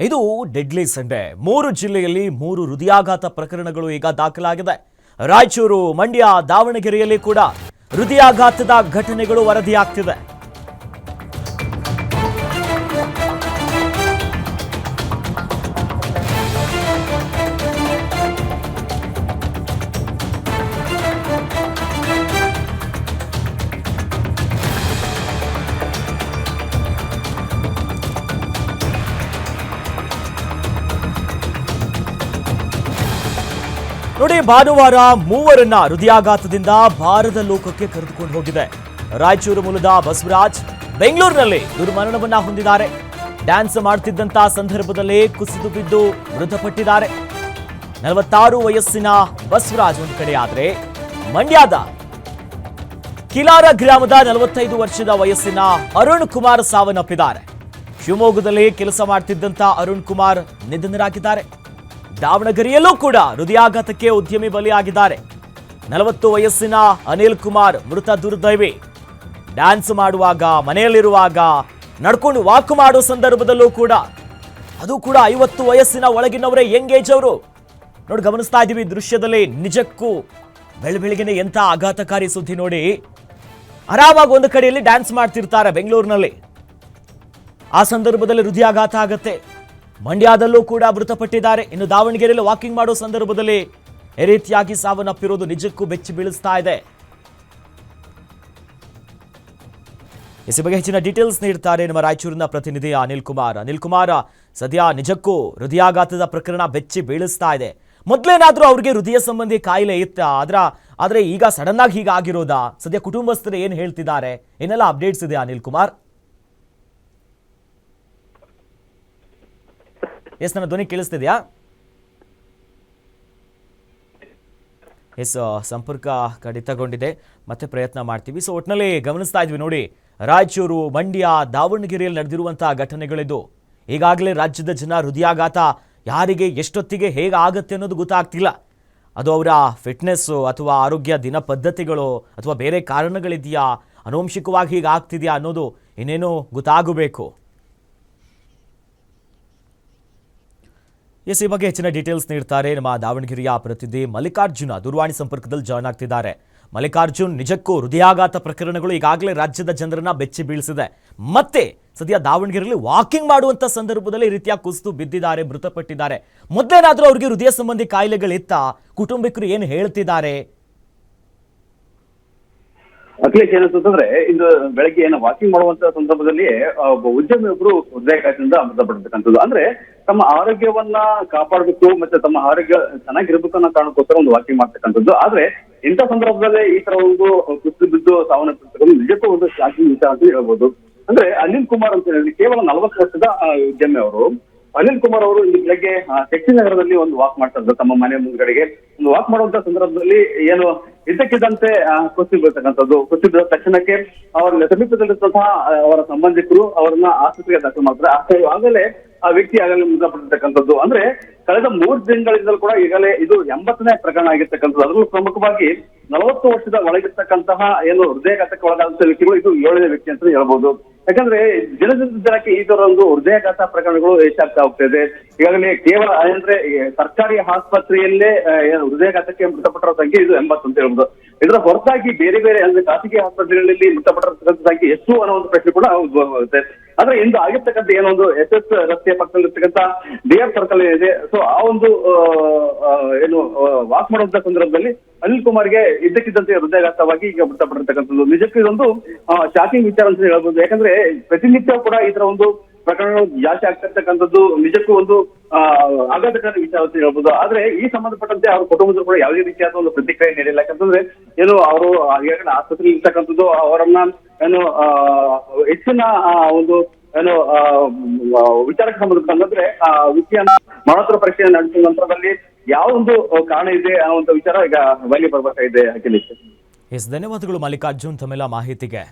ಇದು deadly Sunday. ಮೂರು ಜಿಲ್ಲೆಯಲ್ಲಿ ಮೂರು ಹೃದಯಾಘಾತ ಪ್ರಕರಣಗಳು ಈಗ ದಾಖಲಾಗಿದೆ. ರಾಯಚೂರು, ಮಂಡ್ಯ, ದಾವಣಗೆರೆಯಲ್ಲಿ ಕೂಡ ಹೃದಯಾಘಾತದ ಘಟನೆಗಳು ವರದಿಯಾಗ್ತಿದೆ. ನೋಡಿ, ಭಾನುವಾರ ಮೂವರನ್ನ ಹೃದಯಾಘಾತದಿಂದ ಭಾರದ ಲೋಕಕ್ಕೆ ಕರೆದುಕೊಂಡು ಹೋಗಿದೆ. ರಾಯಚೂರು ಮೂಲದ ಬಸವರಾಜ್ ಬೆಂಗಳೂರಿನಲ್ಲಿ ದುರ್ಮರಣವನ್ನ ಹೊಂದಿದ್ದಾರೆ. ಡ್ಯಾನ್ಸ್ ಮಾಡ್ತಿದ್ದಂತ ಸಂದರ್ಭದಲ್ಲೇ ಕುಸಿದು ಬಿದ್ದು ಮೃತಪಟ್ಟಿದ್ದಾರೆ. ನಲವತ್ತಾರು ವಯಸ್ಸಿನ ಬಸವರಾಜ್ ಒಂದು ಕಡೆ ಆದ್ರೆ ಮಂಡ್ಯದ ಕಿಲಾರ ಗ್ರಾಮದ ನಲವತ್ತೈದು ವರ್ಷದ ವಯಸ್ಸಿನ ಅರುಣ್ ಕುಮಾರ್ ಸಾವನ್ನಪ್ಪಿದ್ದಾರೆ. ಶಿವಮೊಗ್ಗದಲ್ಲಿ ಕೆಲಸ ಮಾಡ್ತಿದ್ದಂತ ಅರುಣ್ ಕುಮಾರ್ ನಿಧನರಾಗಿದ್ದಾರೆ. ದಾವಣಗೆರೆಯಲ್ಲೂ ಕೂಡ ಹೃದಯಾಘಾತಕ್ಕೆ ಉದ್ಯಮಿ ಬಲಿಯಾಗಿದ್ದಾರೆ. ನಲವತ್ತು ವಯಸ್ಸಿನ ಅನಿಲ್ ಕುಮಾರ್ ಮೃತ ದುರ್ದೈವಿ. ಡ್ಯಾನ್ಸ್ ಮಾಡುವಾಗ, ಮನೆಯಲ್ಲಿರುವಾಗ, ನಡ್ಕೊಂಡು ವಾಕ್ ಮಾಡೋ ಸಂದರ್ಭದಲ್ಲೂ ಕೂಡ. ಅದು ಕೂಡ ಐವತ್ತು ವಯಸ್ಸಿನ ಒಳಗಿನವರೇ ಯಂಗ್ ಏಜ್ ಅವರು. ನೋಡಿ, ಗಮನಿಸ್ತಾ ಇದ್ದೀವಿ ದೃಶ್ಯದಲ್ಲಿ ನಿಜಕ್ಕೂ ಬೆಳ ಬೆಳಗ್ಗೆನೆ ಎಂಥ ಆಘಾತಕಾರಿ ಸುದ್ದಿ ನೋಡಿ. ಆರಾಮಾಗಿ ಒಂದು ಕಡೆಯಲ್ಲಿ ಡ್ಯಾನ್ಸ್ ಮಾಡ್ತಿರ್ತಾರೆ ಬೆಂಗಳೂರಿನಲ್ಲಿ. ಆ ಸಂದರ್ಭದಲ್ಲಿ ಹೃದಯಾಘಾತ ಆಗತ್ತೆ. ಮಂಡ್ಯದಲ್ಲೂ ಕೂಡ ಮೃತಪಟ್ಟಿದ್ದಾರೆ. ಇನ್ನು ದಾವಣಗೆರೆಯಲ್ಲಿ ವಾಕಿಂಗ್ ಮಾಡೋ ಸಂದರ್ಭದಲ್ಲಿ ಈ ರೀತಿಯಾಗಿ ಸಾವನ್ನಪ್ಪಿರೋದು ನಿಜಕ್ಕೂ ಬೆಚ್ಚಿ ಬೀಳಿಸ್ತಾ ಇದೆ. ಇಸಿ ಬಗ್ಗೆ ಹೆಚ್ಚಿನ ಡೀಟೇಲ್ಸ್ ನೀಡ್ತಾರೆ ನಮ್ಮ ರಾಯಚೂರಿನ ಪ್ರತಿನಿಧಿ ಅನಿಲ್ ಕುಮಾರ್. ಅನಿಲ್ ಕುಮಾರ್, ಸದ್ಯ ನಿಜಕ್ಕೂ ಹೃದಯಾಘಾತದ ಪ್ರಕರಣ ಬೆಚ್ಚಿ ಬೀಳಿಸ್ತಾ ಇದೆ. ಮೊದಲೇನಾದರೂ ಅವ್ರಿಗೆ ಹೃದಯ ಸಂಬಂಧಿ ಕಾಯಿಲೆ ಇತ್ತ? ಆದ್ರ, ಆದರೆ ಈಗ ಸಡನ್ ಆಗಿ ಹೀಗಾಗಿರೋದಾ? ಸದ್ಯ ಕುಟುಂಬಸ್ಥರು ಏನು ಹೇಳ್ತಿದ್ದಾರೆ? ಏನೆಲ್ಲ ಅಪ್ಡೇಟ್ಸ್ ಇದೆ ಅನಿಲ್ ಕುಮಾರ್? ಎಸ್, ನನ್ನ ಧ್ವನಿ ಕೇಳಿಸ್ತಿದ್ಯಾ? ಎಸ್ ಸಂಪರ್ಕ ಕಡಿತಗೊಂಡಿದೆ. ಮತ್ತೆ ಪ್ರಯತ್ನ ಮಾಡ್ತೀವಿ. ಸೊ ಒಟ್ಟಿನಲ್ಲಿ ಗಮನಿಸ್ತಾ ಇದ್ವಿ ನೋಡಿ. ರಾಯಚೂರು, ಮಂಡ್ಯ, ದಾವಣಗೆರೆಯಲ್ಲಿ ನಡೆದಿರುವಂತಹ ಘಟನೆಗಳಿದು. ಈಗಾಗಲೇ ರಾಜ್ಯದ ಜನ ಹೃದಯಾಘಾತ. ಯಾರಿಗೆ ಎಷ್ಟೊತ್ತಿಗೆ ಹೇಗೆ ಆಗುತ್ತೆ ಅನ್ನೋದು ಗೊತ್ತಾಗ್ತಿಲ್ಲ. ಅದು ಅವರ ಫಿಟ್ನೆಸ್ಸು ಅಥವಾ ಆರೋಗ್ಯ ದಿನ ಪದ್ಧತಿಗಳು ಅಥವಾ ಬೇರೆ ಕಾರಣಗಳಿದೆಯಾ? ಅನುವಂಶಿಕವಾಗಿ ಹೀಗೆ ಆಗ್ತಿದೆಯಾ ಅನ್ನೋದು ಇನ್ನೇನು ಗೊತ್ತಾಗಬೇಕು. ಎಸ್ ಈ ಬಗ್ಗೆ ಹೆಚ್ಚಿನ ಡೀಟೇಲ್ಸ್ ನೀಡ್ತಾರೆ ನಮ್ಮ ದಾವಣಗೆರೆಯ ಪ್ರತಿನಿಧಿ ಮಲ್ಲಿಕಾರ್ಜುನ. ದೂರವಾಣಿ ಸಂಪರ್ಕದಲ್ಲಿ ಜಾಯ್ನ್ ಆಗ್ತಿದ್ದಾರೆ. ಮಲ್ಲಿಕಾರ್ಜುನ್, ನಿಜಕ್ಕೂ ಹೃದಯಾಘಾತ ಪ್ರಕರಣಗಳು ಈಗಾಗಲೇ ರಾಜ್ಯದ ಜನರನ್ನ ಬೆಚ್ಚಿ ಬೀಳಿಸಿದೆ. ಮತ್ತೆ ಸದ್ಯ ದಾವಣಗೆರೆಯಲ್ಲಿ ವಾಕಿಂಗ್ ಮಾಡುವಂತ ಸಂದರ್ಭದಲ್ಲಿ ರೀತಿಯ ಕುಸಿದು ಬಿದ್ದಿದ್ದಾರೆ, ಮೃತಪಟ್ಟಿದ್ದಾರೆ. ಮೊದಲೇನಾದ್ರೂ ಅವರಿಗೆ ಹೃದಯ ಸಂಬಂಧಿ ಕಾಯಿಲೆಗಳಿತ್ತ ಕುಟುಂಬಿಕರು ಏನು ಹೇಳ್ತಿದ್ದಾರೆ? ಅಖಿಲೇಶ್ ಏನಂತಂದ್ರೆ ಇಂದು ಬೆಳಗ್ಗೆ ಏನು ವಾಕಿಂಗ್ ಮಾಡುವಂತ ಸಂದರ್ಭದಲ್ಲಿ ಒಬ್ಬ ಒಬ್ಬ ಉದ್ಯಮಿಯೊಬ್ರು ಹೃದಯಾಘಾತದಿಂದ ಮೃತಪಡ್ತಕ್ಕಂಥದ್ದು ಅಂದ್ರೆ ತಮ್ಮ ಆರೋಗ್ಯವನ್ನ ಕಾಪಾಡಬೇಕು, ಮತ್ತೆ ತಮ್ಮ ಆರೋಗ್ಯ ಚೆನ್ನಾಗಿರ್ಬೇಕು ಅನ್ನೋ ಕಾರಣಕ್ಕೋಸ್ಕರ ಒಂದು ವಾಕಿಂಗ್ ಮಾಡ್ತಕ್ಕಂಥದ್ದು. ಆದ್ರೆ ಇಂಥ ಸಂದರ್ಭದಲ್ಲಿ ಈ ತರ ಒಂದು ಕುಸಿದು ಬಿದ್ದು ಸಾವನ್ನ ನಿಜಕ್ಕೂ ಒಂದು ಶಾಕಿಂಗ್ ವಿಚಾರ ಅಂತ ಹೇಳ್ಬೋದು. ಅಂದ್ರೆ ಅನಿಲ್ ಕುಮಾರ್ ಅಂತ ಹೇಳಿ ಕೇವಲ ನಲವತ್ತು ವರ್ಷದ ಉದ್ಯಮಿ ಅವರು ಅನಿಲ್ ಕುಮಾರ್ ಅವರು ಇಂದು ಬೆಳಗ್ಗೆ ಆ, ಶಕ್ತಿ ನಗರದಲ್ಲಿ ಒಂದು ವಾಕ್ ಮಾಡ್ತಾ ಇದ್ರು ತಮ್ಮ ಮನೆ ಮುಂದ್ಗಡೆಗೆ. ಒಂದು ವಾಕ್ ಮಾಡುವಂತ ಸಂದರ್ಭದಲ್ಲಿ ಏನು ಇದ್ದಕ್ಕಿದ್ದಂತೆ ಕುಸಿ ಕುಸಿದು ಬೀಳ್ತಕ್ಕಂಥದ್ದು. ಕುಸಿ ಬಿದ್ದ ತಕ್ಷಣಕ್ಕೆ ಅವರ ಸಮೀಪದಲ್ಲಿರುವಂತಹ ಅವರ ಸಂಬಂಧಿಕರು ಅವರನ್ನ ಆಸ್ಪತ್ರೆಗೆ ದಾಖಲು ಮಾಡ್ತಾರೆ ಆಸ್ಪತ್ರೆ ಆಗಲೇ ಆ ವ್ಯಕ್ತಿ ಆಗಲೇ ಮೃತಪಟ್ಟಿರ್ತಕ್ಕಂಥದ್ದು. ಅಂದ್ರೆ ಕಳೆದ ಮೂರು ದಿನಗಳಿಂದಲೂ ಕೂಡ ಈಗಲೇ ಇದು ಎಂಬತ್ತನೇ ಪ್ರಕರಣ ಆಗಿರ್ತಕ್ಕಂಥದ್ದು. ಅದರಲ್ಲೂ ಪ್ರಮುಖವಾಗಿ ನಲವತ್ತು ವರ್ಷದ ಒಳಗಿರ್ತಕ್ಕಂತಹ ಏನು ಹೃದಯಾಘಾತಕ್ಕೆ ಒಳಗಾದಂತಹ ವ್ಯಕ್ತಿಗಳು ಇದು ಏಳನೇ ವ್ಯಕ್ತಿ ಅಂತ ಹೇಳ್ಬೋದು. ಯಾಕಂದ್ರೆ ದಿನದಿಂದ ದಿನಕ್ಕೆ ಈ ತರ ಒಂದು ಹೃದಯಾಘಾತ ಪ್ರಕರಣಗಳು ಹೆಚ್ಚಾಗ್ತಾ ಹೋಗ್ತಾ ಇದೆ. ಈಗಾಗಲೇ ಕೇವಲ ಅಂದ್ರೆ ಸರ್ಕಾರಿ ಆಸ್ಪತ್ರೆಯಲ್ಲೇ ಹೃದಯಾಘಾತಕ್ಕೆ ಮೃತಪಟ್ಟರ ಸಂಖ್ಯೆ ಇದು ಎಂಬತ್ತು ಅಂತ ಹೇಳ್ಬೋದು. ಇದರ ಹೊರತಾಗಿ ಬೇರೆ ಬೇರೆ ಅಂದ್ರೆ ಖಾಸಗಿ ಆಸ್ಪತ್ರೆಗಳಲ್ಲಿ ಮೃತಪಟ್ಟಿರತಕ್ಕಂಥದ್ದಾಗಿ ಎಷ್ಟು ಅನ್ನೋ ಒಂದು ಪ್ರಶ್ನೆ ಕೂಡ ಆದ್ರೆ ಇಂದು ಆಗಿರ್ತಕ್ಕಂಥ ಏನೊಂದು ಎಸ್ ಎಸ್ ರಸ್ತೆಯ ಪಕ್ಕದಲ್ಲಿರ್ತಕ್ಕಂಥ ಡಿ ಆರ್ ಸರ್ಕಲ್ ಇದೆ ಸೊ ಆ ಒಂದು ಏನು ವಾಕ್ ಮಾಡುವಂತ ಸಂದರ್ಭದಲ್ಲಿ ಅನಿಲ್ ಕುಮಾರ್ಗೆ ಇದ್ದಕ್ಕಿದ್ದಂತೆ ಹೃದಯಾಘಾತವಾಗಿ ಈಗ ಮೃತಪಟ್ಟಿರ್ತಕ್ಕಂಥದ್ದು. ನಿಜಕ್ಕೂ ಇದೊಂದು ಶಾಕಿಂಗ್ ವಿಚಾರ ಅಂತ ಹೇಳ್ಬೋದು. ಯಾಕಂದ್ರೆ ಪ್ರತಿನಿತ್ಯ ಕೂಡ ತರ ಒಂದು ಪ್ರಕರಣ ಜಾಸ್ತಿ ಆಗ್ತಿರ್ತಕ್ಕಂಥದ್ದು ನಿಜಕ್ಕೂ ಒಂದು ಆಘಾತಕಾರಿ ವಿಚಾರ ಅಂತ ಹೇಳ್ಬೋದು. ಆದ್ರೆ ಈ ಸಂಬಂಧಪಟ್ಟಂತೆ ಅವ್ರ ಕುಟುಂಬದವರು ಕೂಡ ಯಾವುದೇ ರೀತಿಯಾದ ಒಂದು ಪ್ರತಿಕ್ರಿಯೆ ನೀಡಿಲ್ಲ. ಯಾಕಂತಂದ್ರೆ, ಏನು ಅವರು ಈಗಾಗಲೇ ಆಸ್ಪತ್ರೆಯಲ್ಲಿ ಇರ್ತಕ್ಕಂಥದ್ದು, ಅವರನ್ನ ಏನು ಹೆಚ್ಚಿನ ಒಂದು ಏನು ವಿಚಾರಕ್ಕೆ ಸಂಬಂಧಪಟ್ಟಂತಂದ್ರೆ ಆ ವ್ಯಕ್ತಿಯನ್ನ ಮಹತ್ವ ಪರೀಕ್ಷೆ ನಡೆಸಿದ ನಂತರದಲ್ಲಿ ಯಾವ ಒಂದು ಕಾರಣ ಇದೆ ಅನ್ನುವಂಥ ವಿಚಾರ ಈಗ ಬಯಲಿ ಬರ್ಬೇಕಾಗಿದೆ ಅಖಿಲೇಶ್. ಎಸ್, ಧನ್ಯವಾದಗಳು ಮಲ್ಲಿಕಾರ್ಜುನ್ ತಮ್ಮೆಲ್ಲ ಮಾಹಿತಿಗೆ.